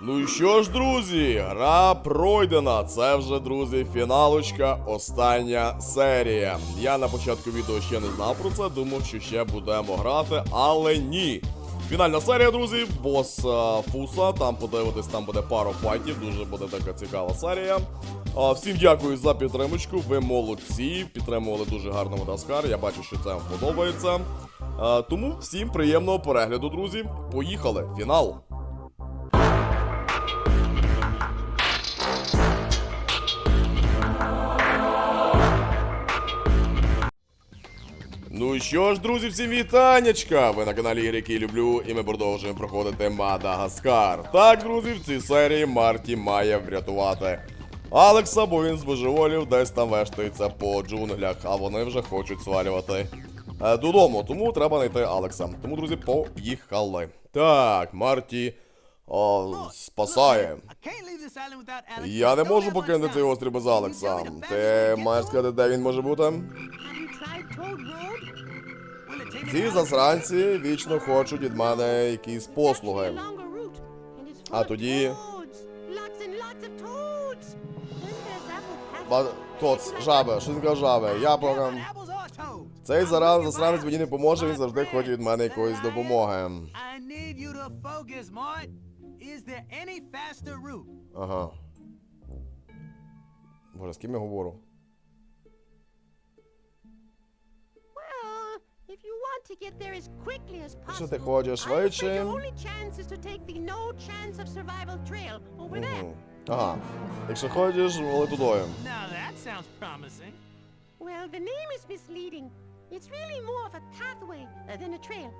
Ну і що ж, друзі, гра пройдена. Це вже, друзі, фіналочка, остання серія. Я на початку відео ще не знав про це, думав, що ще будемо грати, але ні. Фінальна серія, друзі, бос е, Фуса. Там подивитись, там буде пару файтів, дуже буде така цікава серія. А, всім дякую за підтримочку. Ви молодці. Підтримували дуже гарно Мадаскар. Я бачу, що це вам подобається. А, тому всім приємного перегляду, друзі. Поїхали! Фінал! Ну що ж, друзі, всім вітаннячка! Ви на каналі Ігор, люблю, і ми продовжуємо проходити Мадагаскар. Так, друзі, в цій серії Марті має врятувати Алекса, бо він з божеволів десь там вештається по джунглях, а вони вже хочуть свалювати е, додому. Тому треба знайти Алекса. Тому, друзі, поїхали. Так, Марті о, спасає. Я не можу покинути цей острів без Алекса. Ти маєш сказати, де він може бути? Ці засранці вічно хочуть від мене якісь послуги. А тоді-. Тоц, жаби, каже жаби? Я програм. Цей зараз засранець мені не поможе, він завжди хоче від мене якоїсь допомоги. Ага. Боже, з ким я говорю? to get there as quickly as possible. Dejó a Josh I your only chance is to take the no chance of survival trail over mm-hmm. there. Aha. Josh, well, now that sounds promising. Well, the name is misleading. It's really more of a pathway uh, than a trail.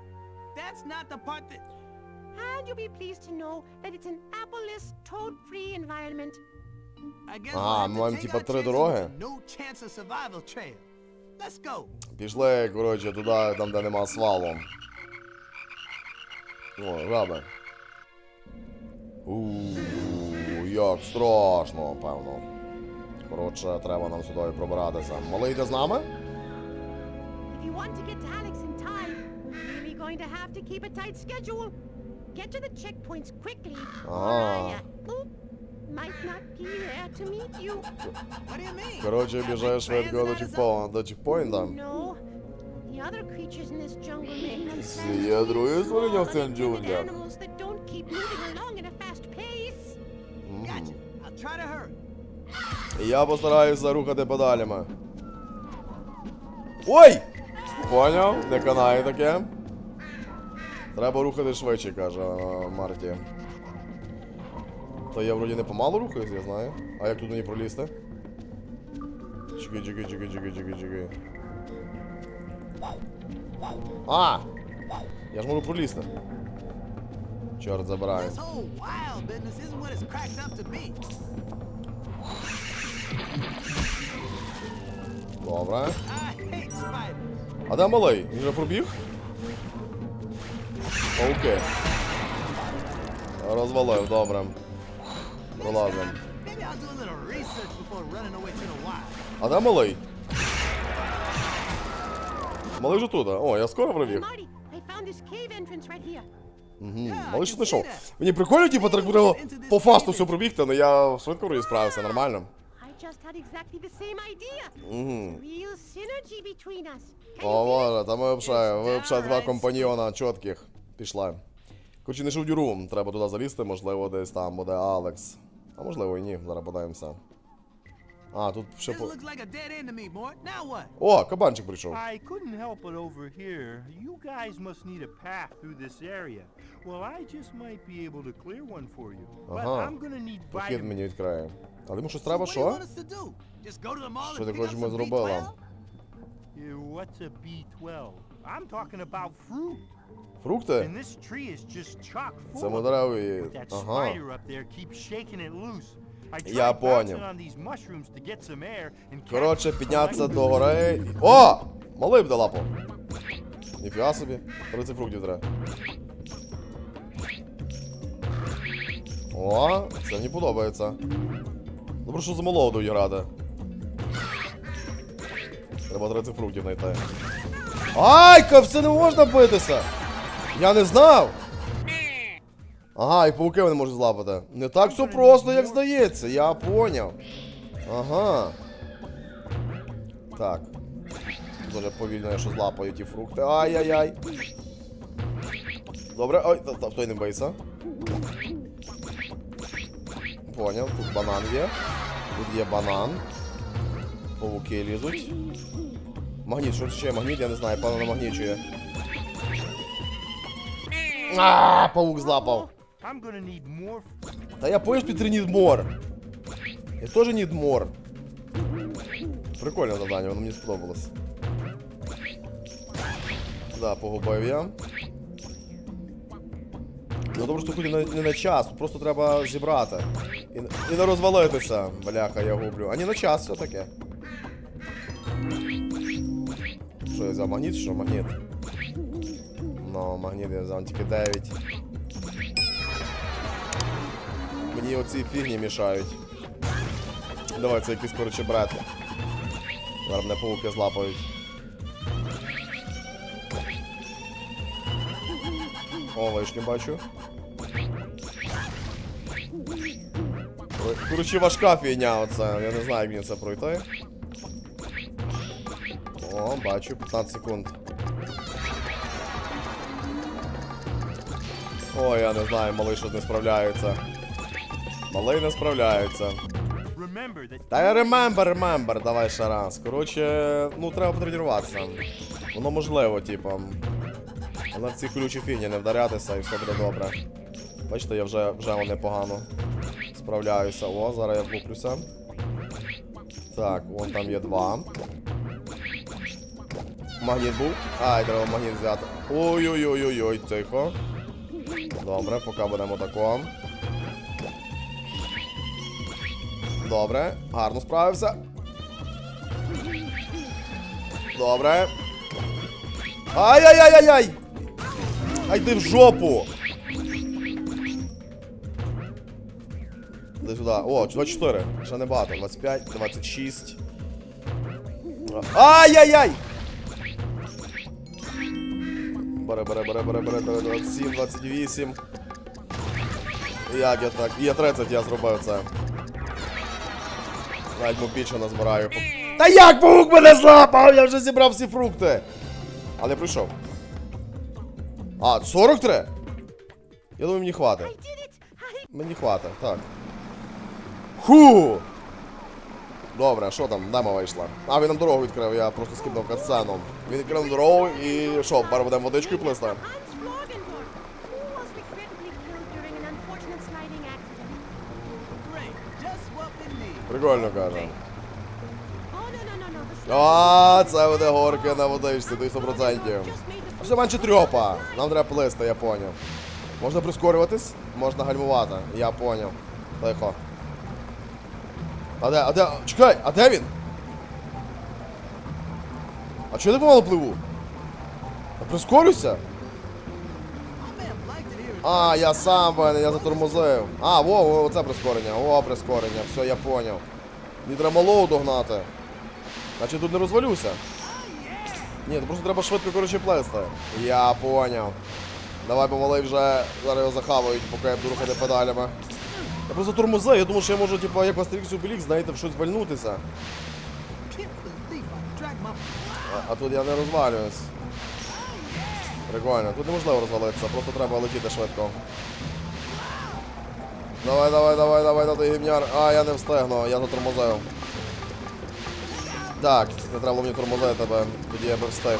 That's not the part that. And you'll be pleased to know that it's an appleless, toad-free environment. I guess ah, we'll have to take our chances. No chance of survival trail. Let's go. Пішли, коротше, туди, там, де нема свалу. О, жаби. Ууу, як страшно, певно. Коротше, треба нам сюди пробиратися. Малий йде з нами? If Ah. uh, big швидко plans до and чекпо- до другі to be створення в unintended джунглях. я постараюся рухати педалями. Ой! Поняв? Не канає таке. Треба рухати швидше, каже е, Марті. То я вроді не помалу рухаюсь, я знаю. А як тут мені пролізти? Чекай, чекай, чекай, чекай, чекай, чекай. А! Я ж можу пролізти. Чорт забираю. Добре. А де малий? Він вже пробіг? Окей. Розвалив, добре. Wild. А де малий? Малий вже тут. О, я скоро пробіг. Мгм, Малий що знайшов. Мені прикольно, типу, так треба по фасту все пробігти, але я швидко вроді справився, нормально. О, боже, там взагалі, два компаньйона чітких. Пішла. Короче, не дюру, треба туди залізти, можливо, десь там буде Алекс. А можливо і ні, зараз подаємося. А, тут ще This по. looks like a dead end to me, Mort. Now what? О, кабанчик прийшов. I couldn't help it over here. You guys must need a path through this area. Well, I just might be able to clear one for you. But Ага. I'm gonna need Похід vitamins. мені відкрає. Але йому щось So треба, what do you що? want us to do? Just go to the mall Що and ти pick хочеш up ми some зробили? B12? Uh, What's a B12? I'm talking about fruit. Фрукти? Це. That Ага. Я catch Коротше, піднятися до гори. О! Малий буде лапу. Ніфіга собі. 30 фруктів треба. О, це мені подобається. Добре, що за молоду грати. Треба 30 фруктів знайти. Ай, ка, це не можна битися! Я не знав! Ага, і пауки вони можуть злапати. Не так все просто, як здається, я поняв. Ага. Так. Дуже повільно я що злапаю ті фрукти. Ай-яй-яй. Добре, ой, той не бийся. Поняв, тут банан є. Тут є банан. Павуки лізуть. Магніт, що це ще? Магніт, я не знаю, певно намагнічує. А, паук злапав. Та я поїж під need more. Я теж need more. Прикольне завдання, воно мені сподобалось. Да, погубив я. Ну добре, що тут не, не на час, просто треба зібрати. І, і не розвалитися. Бляха, я гублю. А ні на час все таке. Що я взяв? Магніт, що? Магніт. Ну, магніт я взяв тільки 9. Мені оці фігні мішають. Давай, це якісь, коротше, брати. Зараз мене пауки злапають. О, вишню бачу. Коротше, важка фігня оце. Я не знаю, як мені це пройти. О, бачу, 15 секунд. Ой, я не знаю, малий щось не справляється. Малий не справляється. Та я remember, remember, давай ще раз. Коротше, ну треба потренуватися. Воно можливо, типа. Але в ці колючі фіні не вдарятися і все буде добре. Бачите, я вже вже непогано справляюся. О, зараз я влуплюся. Так, вон там є два. Магніт був. Ай, треба магніт взяти. Ой-ой-ой-ой-ой, тихо. Добре, поки будемо тако. Добре, гарно справився. Добре. Ай-яй-яй-яй-яй! Ай ти в жопу! Іди сюди. О, 24. Ще не багато. 25, 26. Ай-яй-яй! Бере, бере, бере, бере, бере, бере, 27, 28. Як я так? Є 30, я зробив це. Навіть більше назбираю. Та як паук мене злапав? Я вже зібрав всі фрукти. Але прийшов. А, 43? Я думаю, мені хватить. Мені хватить, так. Ху! Добре, що там? Дема вийшла. А, він нам дорогу відкрив, я просто скидав катсцену. Він відкрив нам дорогу і що, тепер будемо водичкою плисти? Прикольно каже. А, це буде горки на водичці, ти 100%. just made the Все менше трьопа. Нам треба плисти, я поняв. Можна прискорюватись, можна гальмувати. Я поняв. Тихо. А де, а де? Чекай, а де він? А чого я так помало пливу? Я прискорюся? А, я сам я затормозив. А, во, во, оце прискорення, о, прискорення, все, я поняв. Малого догнати. Значить тут не розвалюся. Ні, просто треба швидко, коротше, плести. Я поняв. Давай помалий вже зараз його захавають, поки я буду рухати педалями. Я просто тормозив, я думав, що я можу, типу, як в Asterix Obelix, знаєте, в щось вальнутися. А, а тут я не розвалююсь. Прикольно, тут неможливо розвалитися, просто треба летіти швидко. Давай, давай, давай, давай, той гімняр. А, я не встигну, я затормозив. Так, не треба мені тормозити тебе, тоді я би встиг.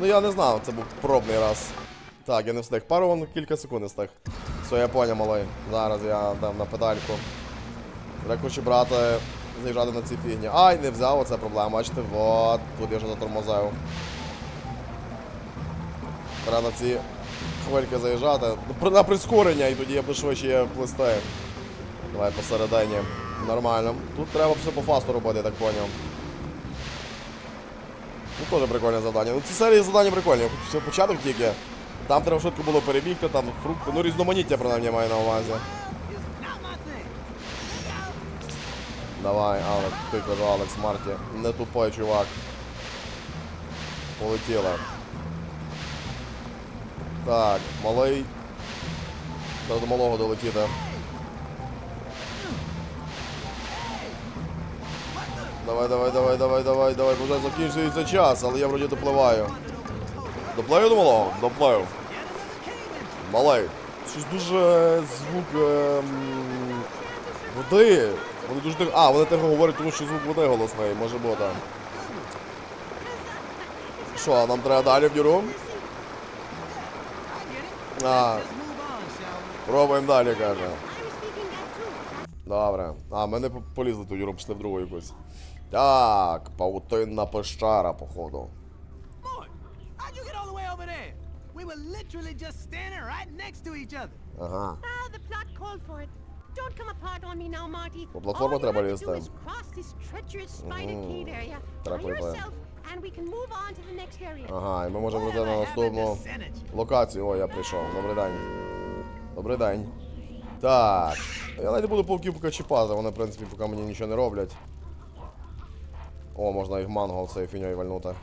Ну я не знав, це був пробний раз. Так, я не встиг. Пару вон кілька секунд не встиг. Все, я поняв, малий. Зараз я дам на педальку. Треба хочу брати, заїжджати на ці фігні. Ай, не взяв, оце проблема. Бачите, вот, тут я вже затормозив. Треба на ці хвильки заїжджати. Ну, На прискорення і тоді я би швидше є плисти. Давай посередині. Нормально. Тут треба все по фасту робити, я так поняв. Ну теж прикольне завдання. Ну ці серії завдання прикольні. Все початок тільки. Там треба швидко було перебігти, там фрукти. Ну різноманіття принаймні маю на увазі. Давай, Алекс, ти кажу, Алекс Марті. Не тупой, чувак. Полетіли. Так, малий. Треба до малого долетіти. Давай, давай, давай, давай, давай, давай, вже закінчується час, але я вроді допливаю. Доплив до малого? Доплив. Малий. Щось дуже звук ем, води. Вони дуже тихо. А, вони тихо говорять, тому що звук води голосний, може бути. Що, нам треба далі в діру? А, пробуємо далі, каже. Добре. А, ми не полізли ту діру, пішли в другу якусь. Так, паутинна пещера, походу. We were literally just standing right next to each other. Ага. Ah, the plot called for it. Don't come apart on me now, Marty. По платформу All you треба have to лізти. do is cross this treacherous spider cave area Треба by yourself, and we can move on to the next area. Ага, і ми можемо пройти на наступну локацію. О, я прийшов. Добрий день. Добрий день. Так. Я навіть буду павків поки чіпати, вони, в принципі, поки мені нічого не роблять. О, можна їх манго цією фіньою вальнути.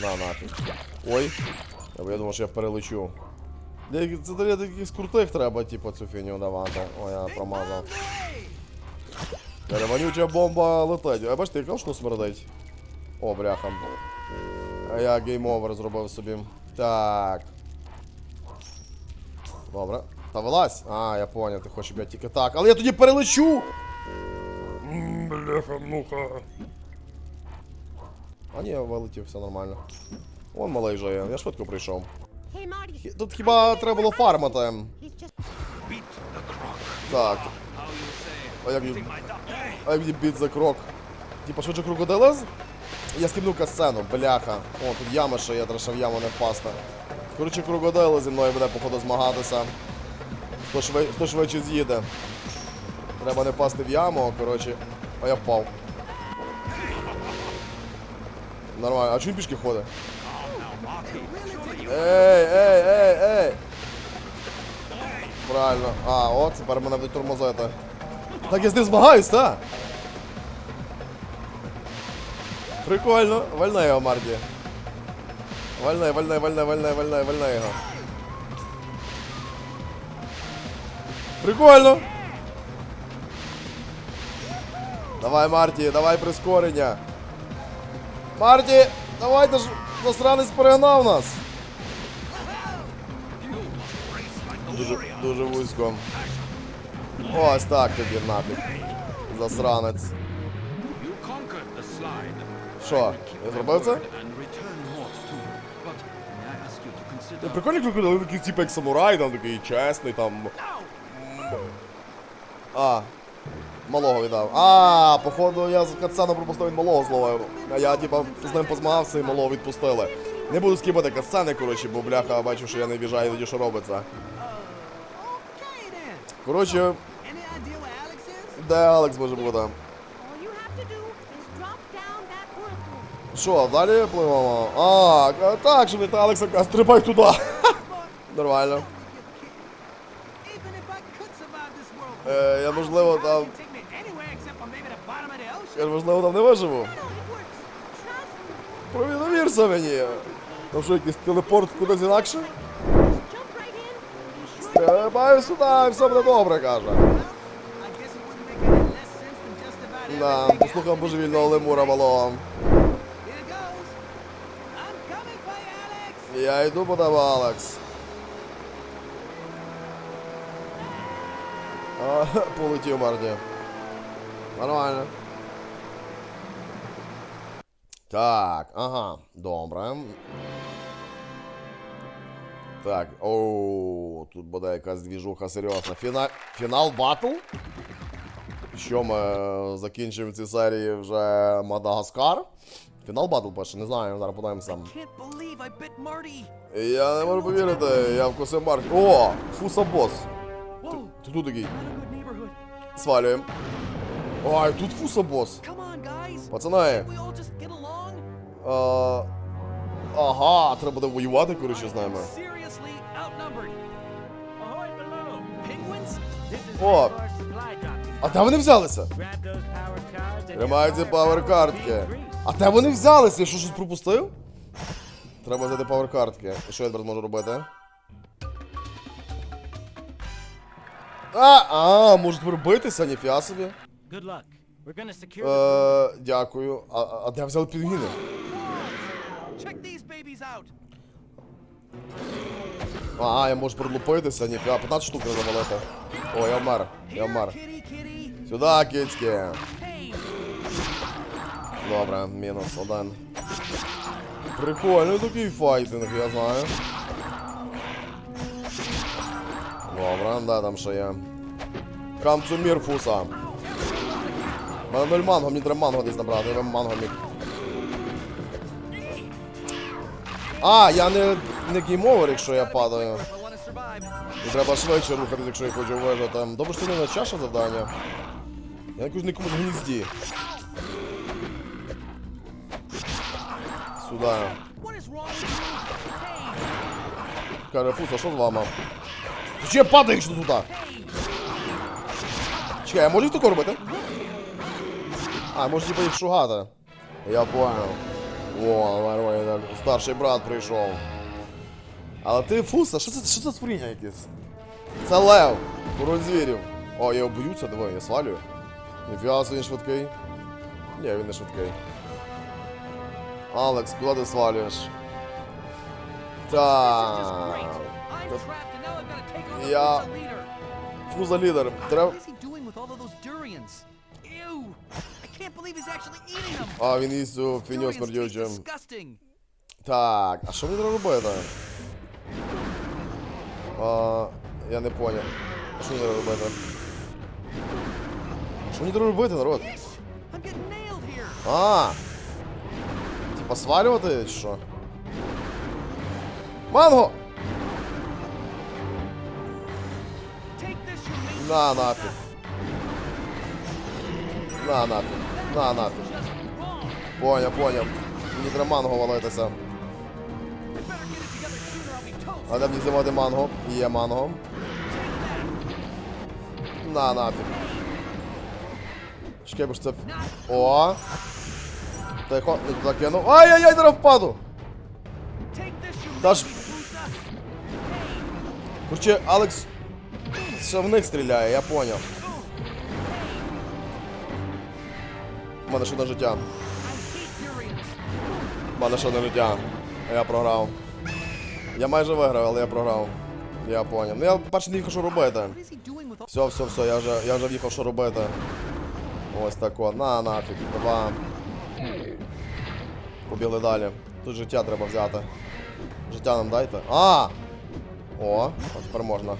На нафіг. Ой. Я, думав, що я перелечу. Це для таких крутих треба, типу, цю фіню давати. О, я промазав. Вонюча бомба летить. А бачите, яка що смердить? О, бляха. А я гейм-овер зробив собі. Так. Добре. Та вилазь. А, я поняв, ти хочеш, щоб тільки так. Але я тоді перелечу! Бляха, муха. А ні, вилетів, все нормально. Вон малий же є, я швидко прийшов. Тут хіба треба було just Так. А як її... А як її біт за крок? Типа швидше крокодилез? Я скинув касцену, бляха. О, тут яма ще є, треба в яму не впасти. Коротше, крокодили зі мною буде, походу, змагатися. Хто швидше з'їде. Треба не впасти в яму, коротше. А я впав. Нормально. А чому пішки ходить? Ей, ей, ей, ей! Правильно. А, от, тепер мене будуть тормозити. Так я з ним змагаюсь, так? Прикольно. Вальне його, Марді. Вальне, вальне, вальне, вальне, вальне, вальне його. Прикольно. Давай, Марті, давай прискорення. Марті, давай, ж засранець перегнав нас. Дуже, дуже вузько. Ось так тобі нафіг. Засранець. Що, я зробив це? Прикольний крокодил, такий типу як самурай, там такий чесний, там. А. Малого віддав. А, походу я з катсцену пропустив, малого зловив. А я типа з ним позмагався і малого відпустили. Не буду скіпати катсцени, коротше, бо бляха бачу, що я не в'їжджаю тоді, що робиться. Коротше, де Алекс може бути? Що, далі пливемо? А, а, так, що від Алекса каже, стрибай туди. Нормально. Е, я можливо там. Ж можливо там не виживу. No, it works. Trust me. Прові- Довірся мені. Там що, якийсь телепорт кудись інакше? Стрибаю сюди, і все буде добре, каже. Да, послухав божевільного лемура малого. Я йду по тебе, Алекс. А, полетів Марті. Нормально. Так, ага, добре. Так, оу, тут буде якась двіжуха серйозна. Фіна... Фінал батл? Що ми е, закінчимо в серії вже Мадагаскар? Фінал батл пише, не знаю, зараз подивимося. Я не можу повірити, я вкусив Марк. О, фуса бос. Ти тут такий. Свалюємо. Ой, тут фуса бос. Пацани. Can't we all just get along? Ага, треба буде воювати, коротше, з нами. О, а де вони взялися? Тримайте your пауер-картки. А де вони взялися? Я що щось пропустив? Треба взяти пауер-картки. І що я тепер робити? А, а, може тепер битися, ніфіга собі. Good luck. Е, дякую. А, а, а де взяли пінгвіни? А, я можу прилупитися, ніфіга, 15 штук треба завалити. О, я вмер, я вмер. Сюди, кицьки. Добре, мінус один. Прикольний такий файтинг, я знаю. Добре, да, там ще є. Камцумір фуса. Мене нуль манго, мені треба манго десь набрати, я манго міг. А, я не, не геймовер, якщо я падаю. І треба швидше рухатись, якщо я хочу вижити. Добре, що не на чаша завдання. Я якось на якомусь гнізді. Сюди. Каже, а що з вами? Чи я падаю, туди? Чекай, я можу тако робити? А, може типа їх шугати. Я понял. О, нормально. Старший брат прийшов. Але ти фуса, що це, що це створіння якесь? Це лев, король звірів. О, я його боюся, давай, я свалюю. Ніфіга, собі він швидкий. Ні, він не швидкий. Алекс, куди ти свалюєш? Так. I'm trapped and now А, він їсть цю фіню disgusting. Так, а що мені треба робити? А, я не поняв. А що мені треба робити? Що мені треба робити, народ? А! Типа свалювати чи що? Манго! На нафіг. На нафіг. На нафіг. Поняв, поняв. Мені манго валитися. We better get it together sooner, I'll be toast. А де мені зимати манго? Є манго. На нафіг. Чекай, бо ж це. О! Тихо, не туди кинув. Ай-яй-яй, зараз впаду! Та ж. Короче, Алекс ще в них стріляє, я поняв. Мене ще одне життя. У мене ще одне життя. Я програв. Я майже виграв, але я програв. Я поняв. Ну я перше не в'їхав, що робити. Все, все, все, я вже, я вже в'їхав, що робити. Ось так. На нафіг. Два. Побігли далі. Тут життя треба взяти. Життя нам дайте. А! О, от тепер можна.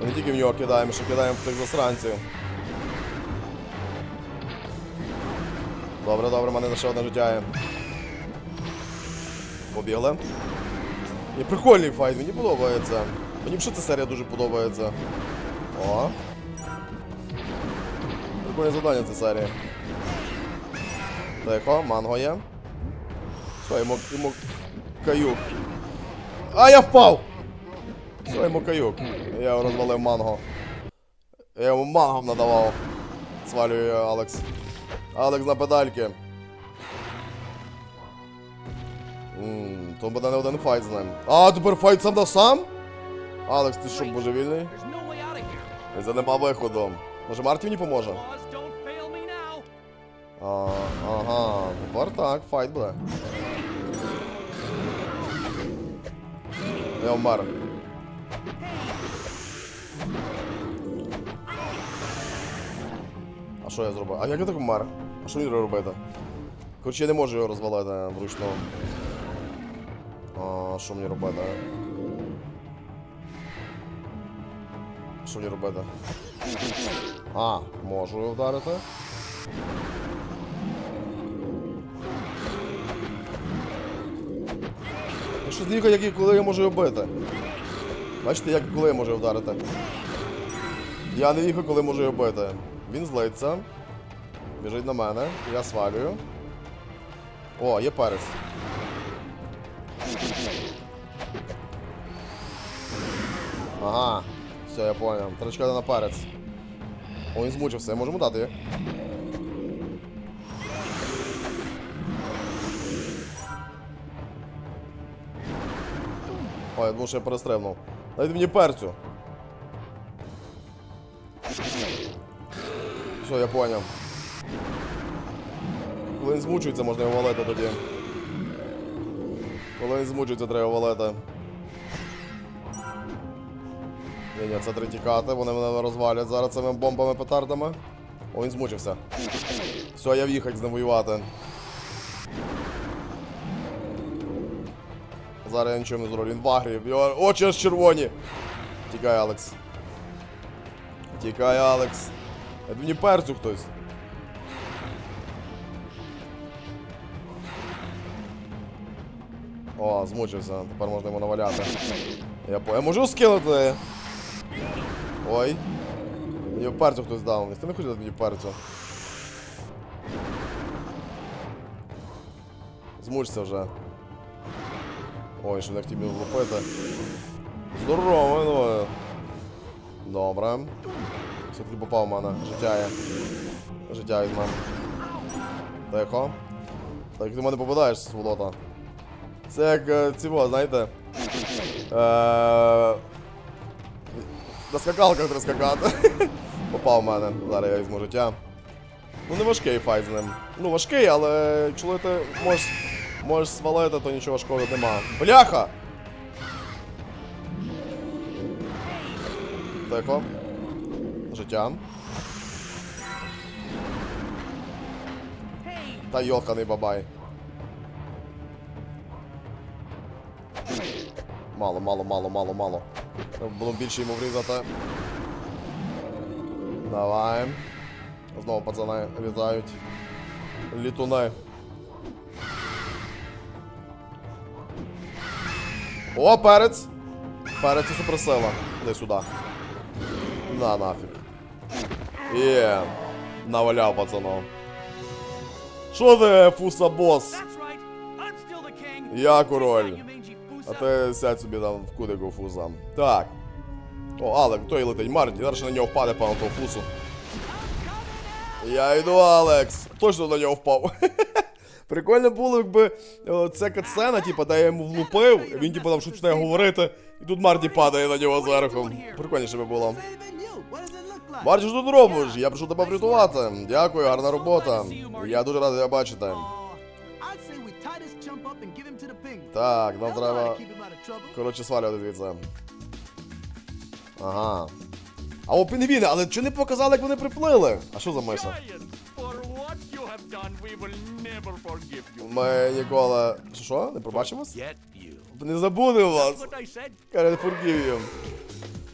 Ми не тільки в нього кидаємо, що кидаємо в цих засранців. Добре, добре, мене ще одне життя. Побігли. І прикольний файт, мені подобається. Мені взагалі ця серія дуже подобається. О. Прикольне завдання в цій серії. Тихо, манго є. Все, йому, йому каюк. А, я впав! Все, йому каюк. Я його розвалив манго. Я йому мангом надавав. Свалює Алекс. Алекс на педальки. То буде не один файт з ним. А, тепер файт сам на сам? Алекс, ти що, божевільний? Це нема виходу. Може Марті мені поможе? А, ага, тепер так, файт буде. Я вмер. А що я зробив? А як я так вмер? А що мені робити? Коротше, я не можу його розвалити вручну. А, що мені робити? Що мені робити? А, можу його вдарити. Я що зніка, як і коли я можу його бити. Бачите, як коли я можу його вдарити. Я не віхаю, коли можу його бити. Він злиться. Біжить на мене. Я свалюю. О, є перець. Ага. Все, я понял. Треба чекати на перець. О, він змучився, я можу йому дати. Ой, я думав, що я перестрибнув. Дайте мені перцю. Все, я поняв. Коли він змучується, можна його валити тоді. Коли він змучується, треба його валити. Ні, ні, це три тікати, вони мене розвалять зараз цими бомбами петардами. О, він змучився. Все, я в'їхав з ним воювати. Зараз я нічого не зроблю. Він в агрі. Його очі аж червоні. Тікай, Алекс. Тікай, Алекс. Я мені перцю хтось. О, змучився, тепер можна йому наваляти. Я по. Я можу скинути. Ой. Мені перцю хтось дав. Ти не хочеш дати мені перцю? Змучся вже. Ой, що не хотів мені влупити. Здорово, ну. Добре. Все-таки попав в мене. Життя є. Життя від мене. Тихо. Так, ти мене попадаєш, сволота. Це як е, цього, знаєте. Е, на скакалках треба. Попав в мене. Зараз я візьму життя. Ну не важкий файт з ним. Ну важкий, але якщо ти можеш, можеш свалити, то нічого важкого нема. Бляха! Тихо. Життя. Та йоханий бабай. Мало, мало, мало, мало, мало. Треба Було більше йому врізати. Давай. Знову пацани літають. Літуни. О, перець! Перець і суперсила. Іди сюди. На нафіг. Є. Наваляв пацаном. Що ти, фуса бос? Я король. А ти сядь собі там в кудику фуза. Так. О, Алек, той летить Марті, зараз на нього впаде певно того фусу. Я йду, Алекс. Точно на нього впав. Прикольно було, якби о, це катсцена, типу, де я йому влупив, він типу там щось починає говорити, і тут Марті падає на нього зверху. Прикольніше би було. Марті, що ти робиш? Я прийшов тебе врятувати. Дякую, гарна робота. Я дуже радий тебе бачити. Так, нам треба. Коротше, свалювати звідси. Ага. А о, пінгвіни, але чи не показали, як вони приплили? А що за миша? Ми ніколи. Що, що? Не пробачимось? Не забудемо вас. Forgive you.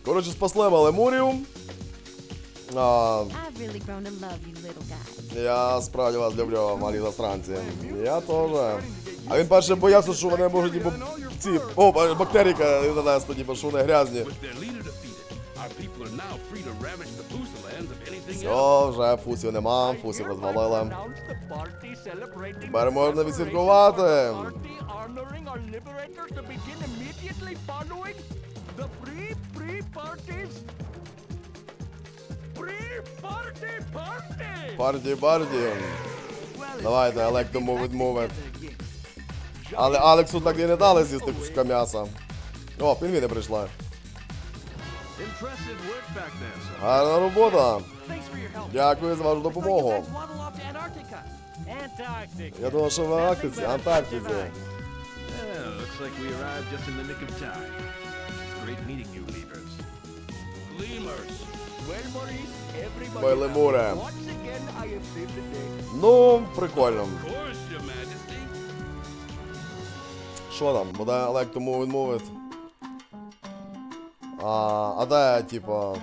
Коротше, спасли ми Лемурію. А, я справді вас люблю, малі засранці. Я теж. А він перше боявся, що вони можуть ніби ці. О, бактеріка нанести, ніби, що вони грязні. Все, вже фусів нема, фусів розвалили. Тепер можна відсвяткувати. Парді, парді. Давайте, I like to Але Алексу так і не дали з'їсти куска м'яса. О, пінгвіни прийшла. Гарна робота. Дякую за вашу допомогу. Я думав, що в Арктиці, Антарктиці. Day. Ну, прикольно. Що там? To move it, move. А, а де, типа.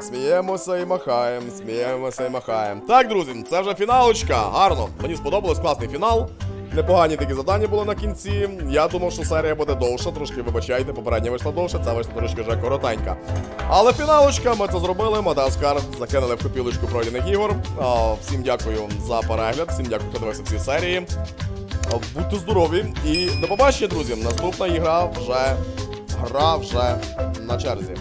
Сміємося і махаємо, сміємося і махаємо. Так, друзі, це вже фіналочка. Гарно. Мені сподобалось класний фінал. Непогані такі завдання були на кінці. Я думав, що серія буде довша, трошки вибачайте, попередня вийшла довше, це вийшла трошки вже коротенька. Але фіналочка, ми це зробили. Мадаскар закинули в копілочку пройдених ігор. Всім дякую за перегляд, всім дякую, хто дивився всі серії. А, Будьте здорові і до побачення, друзі. Наступна ігра вже гра вже на черзі.